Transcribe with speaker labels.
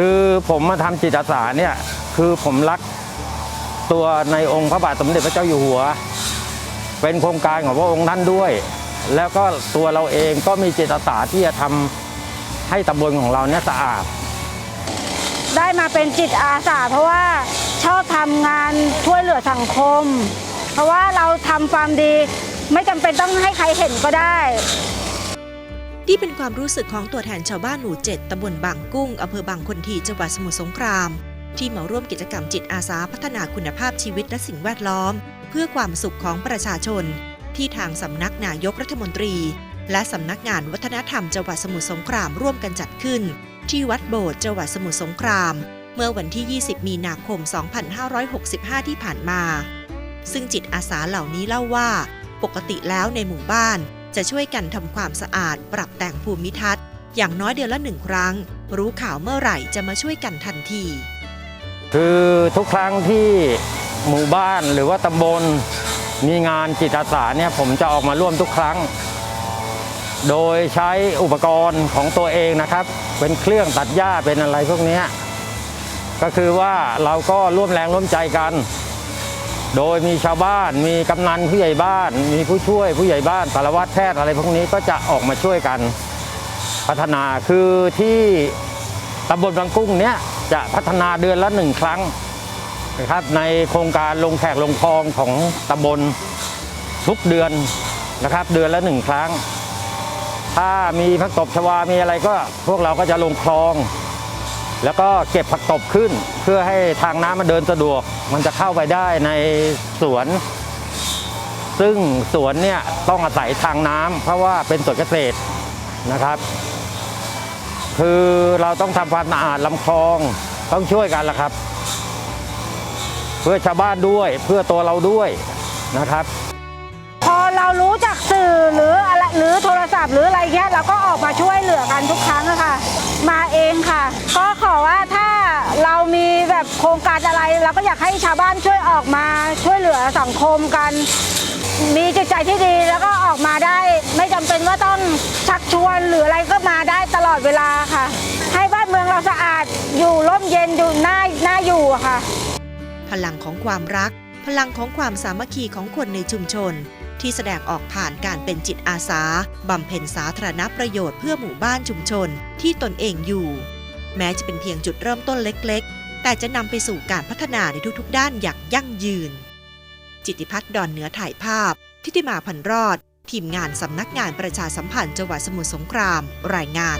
Speaker 1: คือผมมาทำจิตอาสาเนี่ยคือผมรักตัวในองค์พระบาทสมเด็จพระเจ้าอยู่หัว เป็นโครงการของพระองค์ท่านด้วย แล้วก็ตัวเราเองก็มีจิตอาสาที่จะทำให้ตำบลของเราเนี่ยสะอาด
Speaker 2: ได้มาเป็นจิตอาสา เพราะว่าชอบทำงานช่วยเหลือสังคม เพราะว่าเราทำความดี ไม่จำเป็นต้องให้ใครเห็นก็ได้
Speaker 3: นี่เป็นความรู้สึกของตัวแทนชาวบ้านหมู่เจ็ดตำบลบางกุ้งอำเภอบางคนทีจังหวัดสมุทรสงคราม ที่มาร่วมกิจกรรมจิตอาสาพัฒนาคุณภาพชีวิตและสิ่งแวดล้อม เพื่อความสุขของประชาชน ที่ทางสำนักนายกรัฐมนตรี และสำนักงานวัฒนธรรมจังหวัดสมุทรสงครามร่วมกันจัดขึ้น ที่วัดโบสถ์จังหวัดสมุทรสงคราม เมื่อวันที่ 20 มีนาคม 2565 ที่ผ่านมา ซึ่งจิตอาสาเหล่านี้เล่าว่า ปกติแล้วในหมู่บ้าน จะช่วยกันทำความสะอาดปรับแต่งภูมิทัศน์ อย่างน้อยเดือนละหนึ่งครั้ง รู้ข่าวเมื่อไหร่จะมาช่วยกันทันที
Speaker 1: คือทุกครั้งที่หมู่บ้านหรือว่าตำบลมีงานจิตอาสาเนี่ยผมจะออกมาร่วมทุกครั้ง โดยใช้อุปกรณ์ของตัวเองนะครับ เป็นเครื่องตัดหญ้าเป็นอะไรพวกนี้ก็คือว่าเราก็ร่วมแรงร่วมใจกัน โดยมีชาวบ้านมีกำนันผู้ใหญ่บ้าน มีผู้ช่วยผู้ใหญ่บ้านสารวัตรแพทย์อะไรพวกนี้ก็จะออกมาช่วยกันพัฒนาคือที่ตำบลบางกุ้งเนี้ยจะพัฒนาเดือนละหนึ่งครั้งนะครับในโครงการลงแขกลงคลองของตำบลทุกเดือนนะครับ เดือนละหนึ่งครั้ง ถ้ามีผักตบชวามีอะไรก็พวกเราก็จะลงคลอง แล้วก็เก็บผักตบขึ้น เพื่อให้ทางน้ำมันเดินสะดวก มันจะเข้าไปได้ในสวน ซึ่งสวนเนี่ยต้องอาศัยทางน้ำเพราะว่าเป็นสวนเกษตรนะครับ คือเราต้องทำความสะอาดลำคลองต้องช่วยกันละครับ เพื่อชาวบ้านด้วยเพื่อตัวเราด้วยนะครับ
Speaker 2: พอเรารู้จากสื่อหรืออะไรหรือโทรศัพท์หรืออะไรเงี้ยเราก็ออกมาช่วยเหลือกันทุกครั้งอะค่ะมาเอ ก็ขอว่าถ้าเรามีแบบโครงการอะไร เราก็อยากให้ชาวบ้านช่วยออกมาช่วยเหลือสังคมกัน มีจิตใจที่ดีแล้วก็ออกมาได้ ไม่จำเป็นว่าต้องชักชวนหรืออะไรก็มาได้ตลอดเวลาค่ะ ให้บ้านเมืองเราสะอาดอยู่ร่มเย็นอยู่น่าน่าอยู่ค่ะ
Speaker 3: พลังของความรัก พลังของความสามัคคีของคนในชุมชน ที่แสดงออกผ่านการเป็นจิตอาสาบำเพ็ญสาธารณประโยชน์เพื่อหมู่บ้านชุมชนที่ตนเองอยู่ แม้จะเป็นเพียงจุดเริ่มต้นเล็กๆ แต่จะนำไปสู่การพัฒนาในทุกๆ ด้านอย่างยั่งยืน จิติพัฒน์ดอนเหนือถ่ายภาพ ทิติมาพันรอด ทีมงานสำนักงานประชาสัมพันธ์จังหวัดสมุทรสงคราม รายงาน